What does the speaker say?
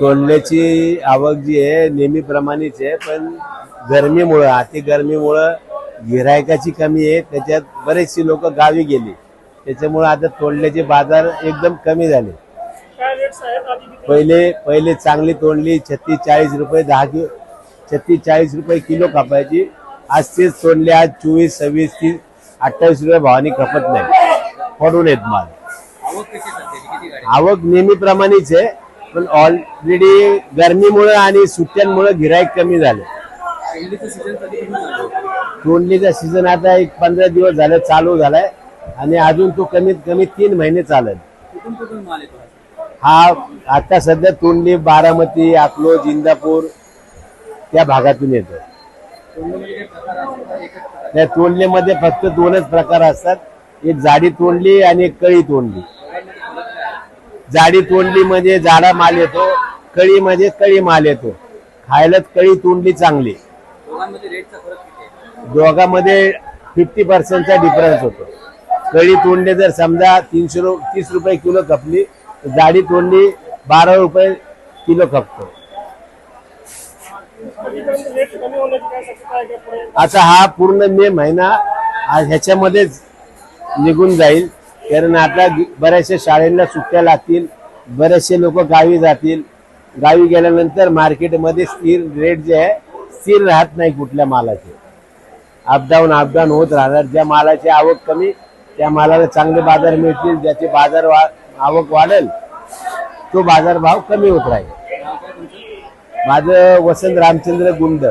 तोंडल्याची आवक जी आहे नेहमीप्रमाणेच आहे पण गरमीमुळं अति गरमीमुळं गिरायकाची कमी आहे. त्याच्यात बरेचशी लोक गावी गेली. त्याच्यामुळं आता तोंडल्याचे बाजार एकदम कमी झाले. पहिले पहिले चांगली तोंडली छत्तीस चाळीस रुपये दहा किलो छत्तीस चाळीस रुपये किलो कापायची. आज तेच तोंडले आज चोवीस सव्वीस तीस अठ्ठावीस रुपये भावानी खपत नाही. पडून येत माल. आवक नेहमीप्रमाणेच आहे पण ऑलरेडी गरमीमुळे आणि सुट्ट्यांमुळे गिराईक कमी झाले. तोंडलीचं सीझन आता एक पंधरा दिवस झाले चालू झालाय आणि अजून तो कमीत कमी तीन महिने चालेल. हा आता सध्या तोंडली बारामती अकलोज इंदापूर त्या भागातून येतो. त्या तोंडलीमध्ये फक्त दोनच प्रकार असतात. एक जाडी तोंडली आणि एक कळी तोंडली दोघांमध्ये फरक काय आहे? जाडी तोंडली म्हणजे जाडा माल येतो कळी म्हणजे कळी माल येतो. खायला कळी तोंडली चांगली. दोघांमध्ये फिफ्टी पर्सेंटचा डिफरन्स होतो. कळी तोंडली जर समजा तीनशे रु तीस रुपये किलो खपली तर जाडी तोंडली बारा रुपये किलो खपतो. आता हा पूर्ण मे महिना आज ह्याच्यामध्येच निघून जाईल. कारण आता बऱ्याचशा शाळेंना सुट्ट्या लागतील बरेचसे लोक गावी जातील. गावी गेल्यानंतर मार्केटमध्ये स्थिर रेट जे आहे स्थिर राहत नाही कुठल्या मालाचे. अपडाऊन अपडाऊन होत राहणार. ज्या मालाची आवक कमी त्या मालाला चांगले बाजार मिळतील. ज्याचे बाजार वा आवक वाढेल तो बाजारभाव कमी होत राहील. माझं वसंत रामचंद्र गुंड.